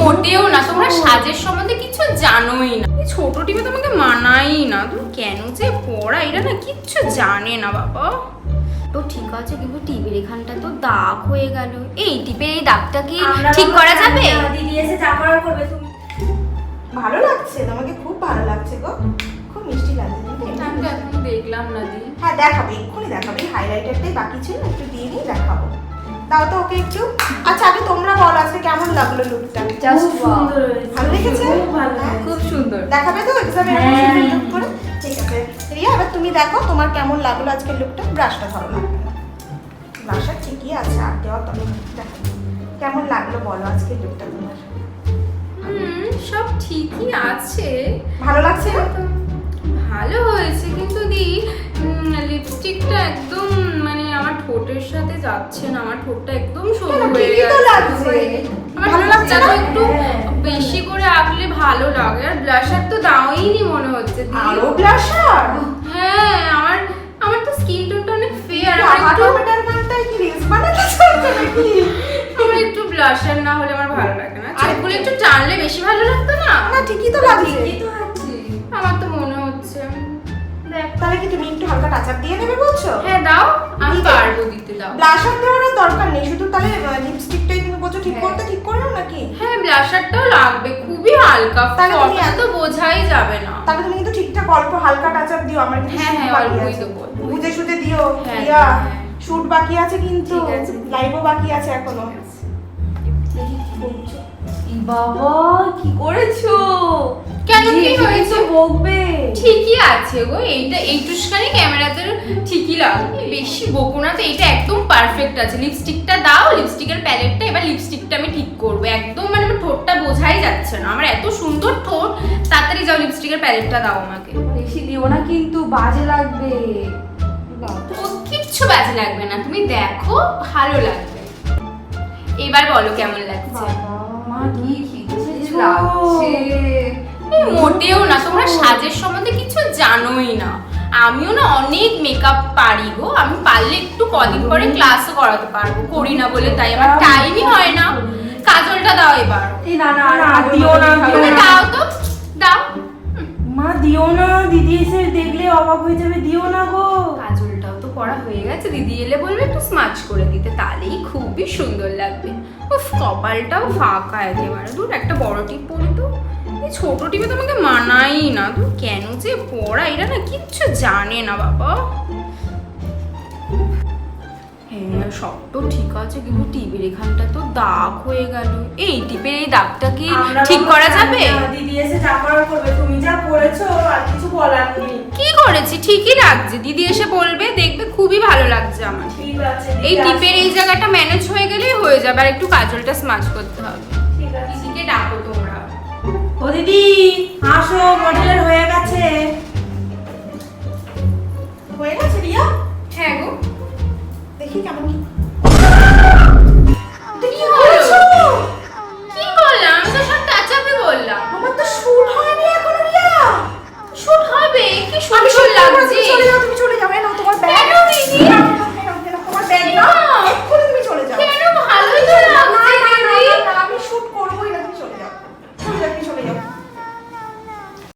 মোটেও না। তোমরা সাজের সম্বন্ধে কিছু জানোই না। ছোট টিমে তোমাকে মানাই না। তুমি কেন যে পড়া এরা না কিচ্ছু জানে না বাবা। তো ঠিক আছে কিন্তু টিভির এখানটা তো দাগ হয়ে গেল। এই টিপের এই দাগটা কি ঠিক করা যাবে? দিদি এসে যা করার করবে। তুমি ভালো লাগছে তোমাকে খুব ভালো লাগছে গো। খুব মিষ্টি লাগছে আমি দেখলাম না দিদি। হ্যাঁ দেখাবে এক্ষুনি দেখাবে। হাইলাইটারটাই বাকি ছিল একটু দিয়ে নিয়ে দেখাবো। তাও তো ওকে একটু। আচ্ছা আগে তোমরা বলো লাগল লুকটা জাস্ট সুন্দর ভালো লেগেছে খুব হ্যাঁ? খুব সুন্দর। দেখাবে তো এক্সামে হ্যাঁ। লুক করে? ঠিক আছে। রিয়া এবার তুমি দেখো তোমার কেমন লাগল আজকের লুকটা ব্রাশটা ধরো না। ব্রাশটা ঠিকই আছে আর দেওয়া তবে দেখো কেমন লাগল বলো আজকের লুকটা তোমার? সব ঠিকই আছে। ভালো লাগছে? ভালো হয়েছে কিন্তু দি লিপস্টিকটা একদম মানে আমার ঠোঁটের সাথে যাচ্ছে না। আমার ঠোঁটটা একদম সরু হয়ে গেছে না? একটু। বেশি করে আঁকলে ভালো লাগে। আর ব্লাশার তো দাওইনি মনে হচ্ছে আরও ব্লাশার হ্যাঁ আমার আমার তো স্কিন টোনটা অনেক ফেয়ার আমার একটু ওপেটার গানটাই কি রিলস বানাতে চাইছো নাকি? আমার একটু ব্লাশার না হলে আমার ভালো লাগে না। চোখগুলো একটু টানলে বেশি ভালো লাগতো না? না ঠিকই তো লাগছে। ঠিকই তো আছে আমার তো মনে হচ্ছে। দেখ তাহলে কি তুমি একটু হালকা টাচ আপ দিয়ে নেবে বলছো? হ্যাঁ দাও। আমি পারব দিতে দাও। ব্লাশার দেওয়ার আর দরকার নেই শুধু তাহলে লিপস্টিকটাই তুমি বলছো ঠিক হ্যাঁ। করতে ঠিক করে নাও নাকি হ্যাঁ ব্লাশারটাও লাগবে খুবই হালকা তাহলে তুমি ফটোতে এক- তো বোঝাই যাবে না। তাহলে তুমি কিন্তু ঠিকঠাক অল্প হালকা টাচ আপ দিও আমার কিন্তু হ্যাঁ, হ্যাঁ, অল্পই। দেবো, বুঝে শুধে দিও হ্যাঁ, রিয়া হ্যাঁ। শুট বাকি আছে কিন্তু লাইভও বাকি আছে এখনও। বাবা কি করেছ? কেন, কি হয়েছে? বকবে। ঠিকই আছে গো এইটা এইটুসখানি ক্যামেরাতে ঠিকই লাগবে বেশি বকো না তো এইটা একদম পারফেক্ট আছে। লিপস্টিকটা দাও লিপস্টিকের প্যালেটটা যাচ্ছে না? আমার এত সুন্দর ঠোঁট তাড়াতাড়ি যাও লিপস্টিকের প্যালেটটা দাও আমাকে। বেশি দিও না কিন্তু বাজে লাগবে। কিচ্ছু বাজে লাগবে না তুমি দেখো ভালো লাগবে। এবার বলো কেমন লাগছে? মা কি লাগছে। মোটেও না তোমরা সাজের সম্বন্ধে কিছু জানোই না। আমিও না অনেক মেকআপ পারি গো আমি পারলে একটু কদিন পরে ক্লাসও করাতে পারব করি না বলে তাই আমার টাইমই হয় না। কাজলটা দাও এবার। এই না না না, দিও না, তুমি দাও তো দাও। মা দিও না দিদি এসে দেখলে অবাক হয়ে যাবে দিও না গো। কাজলটাও তো পড়া হয়ে গেছে দিদি এলে বলবে একটু স্মাচ করে দিতে তাহলেই খুবই সুন্দর লাগবে। উফ কপালটাও ফাঁকা একেবারে। দূর একটা বড় টিপ পরি তো। এই ছোট টিপে তোমাকে মানাই না। তুই কেন যে পড়া এরা না কিচ্ছু জানে না বাবা। হ্যাঁ সব তো ঠিক আছে কিন্তু টিভির এখানটা তো দাগ হয়ে গেল। এই টিপের এই দাগটা কি ঠিক করা যাবে? দিদি এসে যা করার করবে তুমি যা করেছ আর কিছু বলার নেই। কি করেছি? ঠিকই লাগছে দিদি এসে বলবে দেখবে খুবই ভালো লাগছে আমার। ঠিক আছে এই টিপের এই জায়গাটা ম্যানেজ হয়ে গেলেই হয়ে যাবে আর একটু কাজলটা স্মাচ করতে হবে। ঠিক আছে। দিদিকে ডাকো তোমরা। ও দিদি আসো মডেলের